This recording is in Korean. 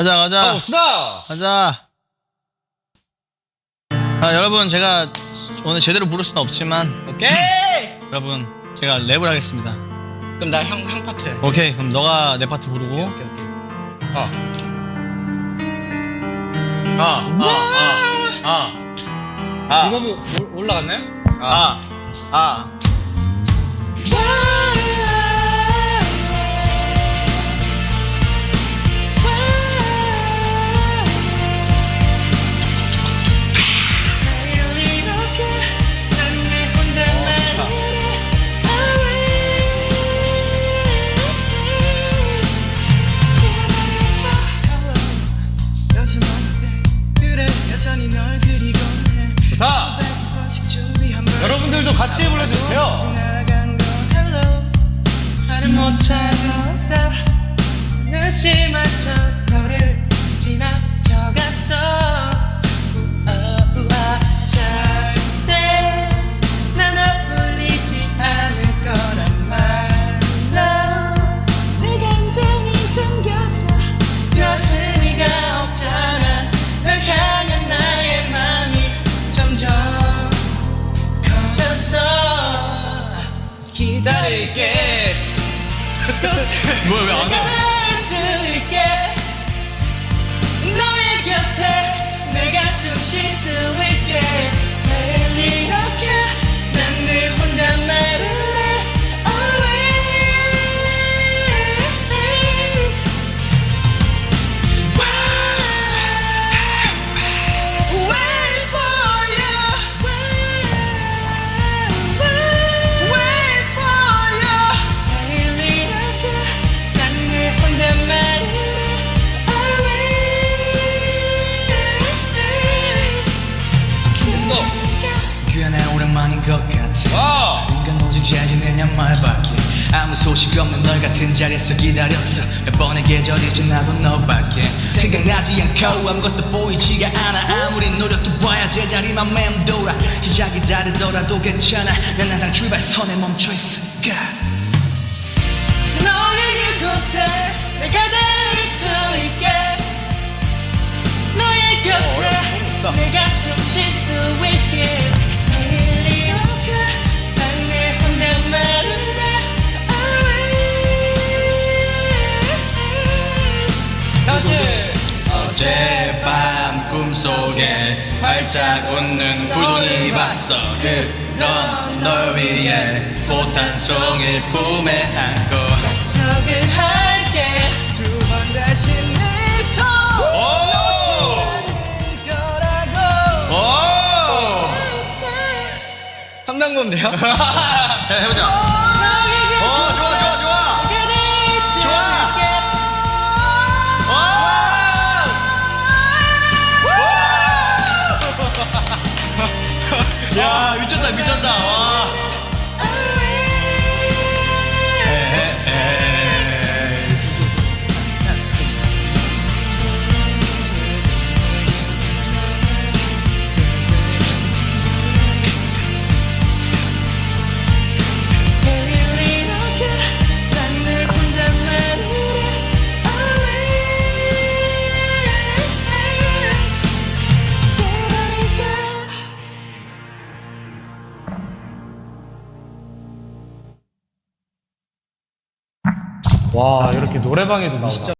가자 가자 어, 수다! 가자. 아 여러분 제가 오늘 제대로 부를 수는 없지만 오케이! 여러분 제가 랩을 하겠습니다. 그럼 나 형, 형 파트. 오케이 그럼 너가 내 파트 부르고 오케이, 오케이. 어. 아, 아, 아, 아. 이거 뭐 올- 올라갔나요? 아, 아. 좋다! 여러분들도 같이 불러주세요. 느심한 척 너를 기다릴게 뭐야 왜안 해? 오랜만인 것 같아 와! 인간 오직 잘 지내냐 말밖에. 아무 소식 없는 널 같은 자리에서 기다렸어. 몇 번의 계절이 지나도 너밖에. 생각나지 않고 아무것도 보이지가 않아. 아무리 노력도 봐야 제자리만 맴돌아. 시작이 다르더라도 괜찮아. 난 항상 출발선에 멈춰있으니까? 너의 그곳에 내가 닿 같이! 어젯밤 꿈속에 활짝 웃는 불돈이 봤어 그런 널 위해 꽃 한 송이 품에 안고 약속을 할게 두 번 다시 네손 오! 거라고 오! 삼당검 돼요? 해보자. 미쳤다 와. 와, 이렇게 노래방에도 나오나?